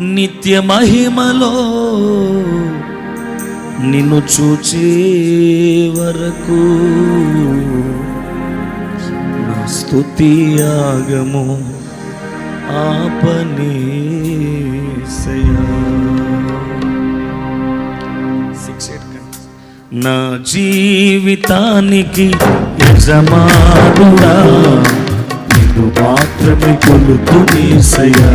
నిత్య మహిమలో నిన్ను చూచే వరకు నా స్తుతి ఆగము ఆపనేసయా సిక్స్ నా జీవితానికి యజమానుడా. నీకు మాత్రమే కొలుతునేసయా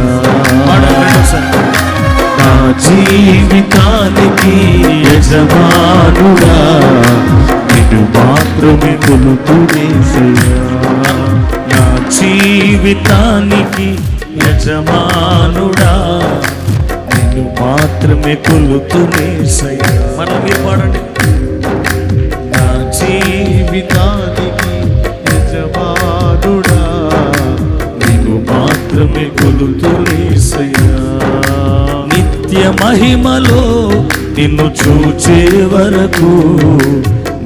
నా జీవితానికి యజమానుడా నీకు మాత్రమే కొలుతునేసయా నా జీవితానికి యజమానుడా నిన్ను మాత్రమే కొలుతునేసయ్యా మనం మీరు పాడండి. నా జీవితానికి మాత్రమే కొలుతునేసయ్యా నిత్య మహిమలో నిన్ను చూచే వరకు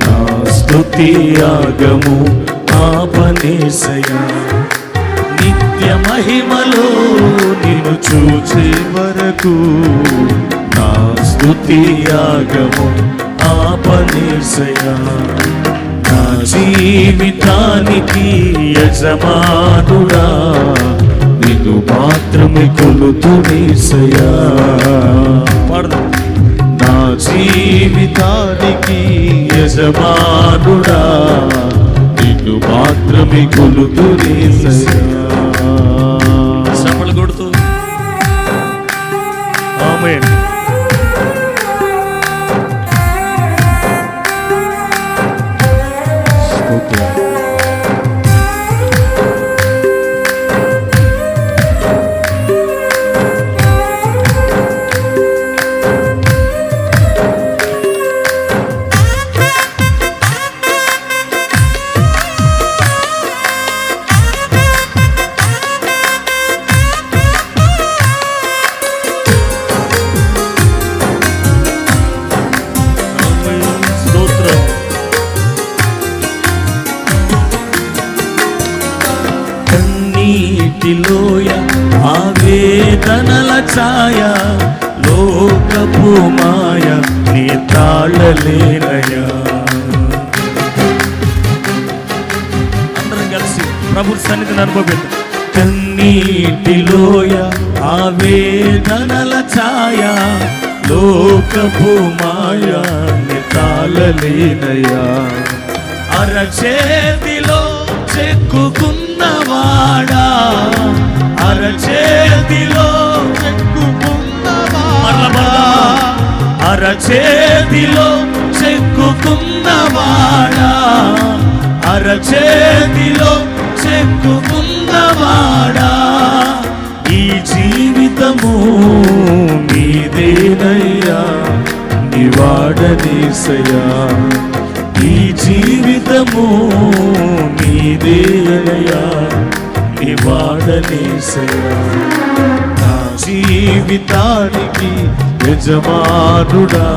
నా స్థుతి ఆగము ఆపనేసయ్యా నిత్య మహిమలో నిన్ను చూచే వరకు నా స్థుతి ఆగము ఆపనేసయా నా జీవితానికి యజమానుడా నిన్ను మాత్రమే కొలుతునేసయా పాడదాం. నా జీవితానికి యజమానుడా నిన్ను మాత్రమే కొలుతునేసయా శ్రమలు కొడుతూ. ఆమేన్. స్తోత్రం. కన్నీటిలోయ ఆవేదనల ఛాయ లోకపు మాయ నీ తాళలేనయా. అందరం కలిసి ప్రభు సన్నిధిని అనుభవిద్దాం. కన్నీటిలోయ ఆవేదనల ఛాయ లోకపు మాయ నీ తాళలేనయా. అరచేతిలో చెక్కుకున్న చెక్కుకున్నవాడా అరచేతిలో చెక్కుకున్నవాడా. అరచేతిలో చెక్కుకున్నవాడా. అరచేతిలో చెక్కుకున్నవాడా. ఈ జీవితము నీదేనయ్యా నివాడనేసయ్యా ఈ జీవితము నీదేనయ్యా. నివాడనేసయ్యా నా జీవితానికి యజమానుడా.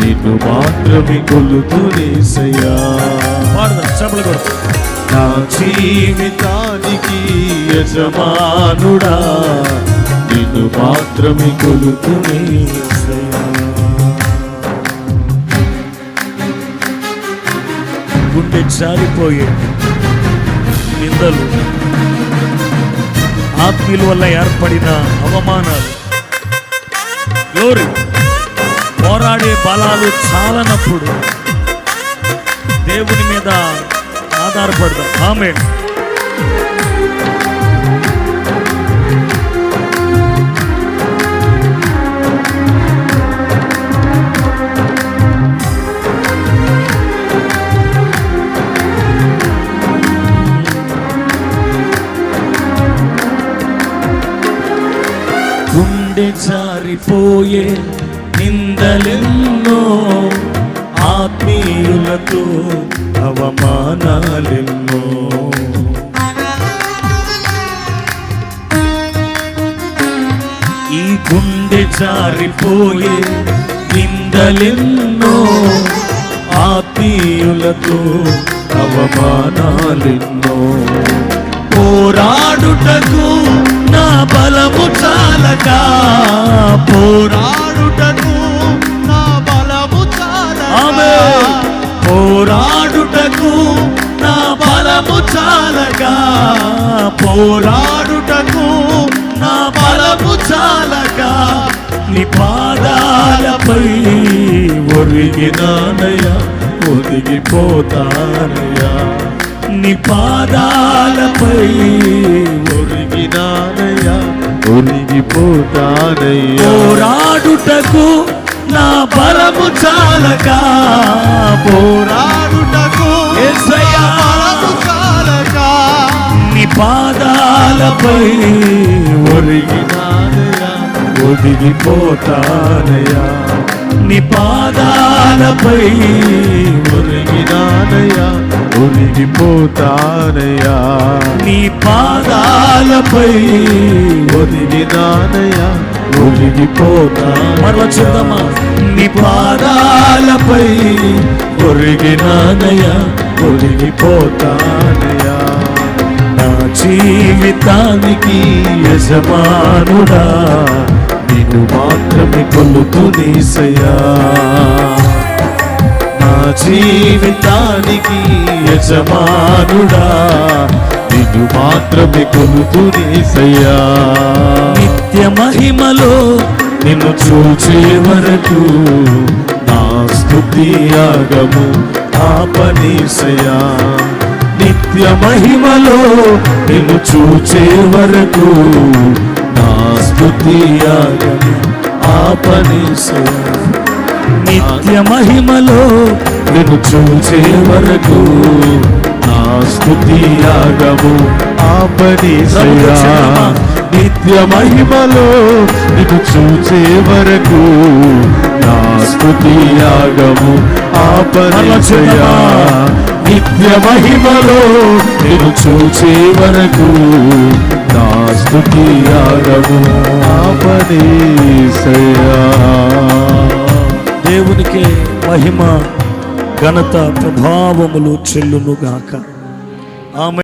నిన్ను మాత్రమే కొలుతునేసయ్యా పాడదాం చెప్పలు కూడా నా జీవితానికి యజమానుడా. నిన్ను మాత్రమే కొలుతునేసయ్యా గుండె జారిపోయే నిందలు ఆత్మీయుల వల్ల ఏర్పడిన అవమానాలు. గ్లోరీ పోరాడే బలాలు చాలనప్పుడు దేవుని మీద ఆధారపడదాం. ఆమె గుండె జారిపోయే నిందలెన్నో ఆత్మీయులతో అవమానాలెన్నో. ఈ గుండె జారిపోయే నిందలెన్నో ఆత్మీయులతో అవమానాలెన్నో. పోరాడుటకు బలము చాలక పోరాడుటకు నా బలము చాలగా పోరాడుటకు నా బలము చాలగా పోరాడుటకు నా బలము చాలగా నీ పాదాలపై ఒరిగినానయ్యా ఒరిగిపోతానయ్యా నీ పాదాలపై ఒరిగినానయ్యా ఒరిగిపోతానయ్యా. పోరాడుటకు నా బలము చాలగా పోరాడుటకు. బలము చాలగా నీ పాదాలపై ఒరిగినానయ్యా. ఒరిగిపోతానయ్యా. నీ పాదాలపై ఒరిగినానయ్యా. ఒరిగిపోతానయ్యా నీ పాదాలపై ఒరిగినానయ్యా ఒరిగిపోతా మరలా చూద్దామా? నీ పాదాలపై ఒరిగినానయ్యా ఒరిగిపోతానయ్యా నా జీవితానికి యజమానుడా. నిన్ను మాత్రమే కొలుతూ నీసయ్యా. జీవితానికి యజమానుడా. నిన్ను మాత్రమే కొనుకునేసయ్యా నిత్య మహిమలో నిన్ను చూచే వరకు నా స్థుతి యాగము ఆపనీసయా నిత్య మహిమలో నిన్ను చూచే వరకు నా స్థుతి యాగము ఆపనీసయా నిత్య మహిమలో నిన్ను చూచే వరకు నా స్తుతి యాగము ఆపనీసయ్యా నిత్య మహిమలో నిన్ను చూచే వరకు నా స్తుతి యాగము ఆపనీసయ్యా నిత్య మహిమలో నిన్ను చూచే వరకు నా స్తుతి యాగము ఆపనీసయ్యా దేవునికి మహిమ ఘనత ప్రభావములు చెల్లునుగాక. ఆమె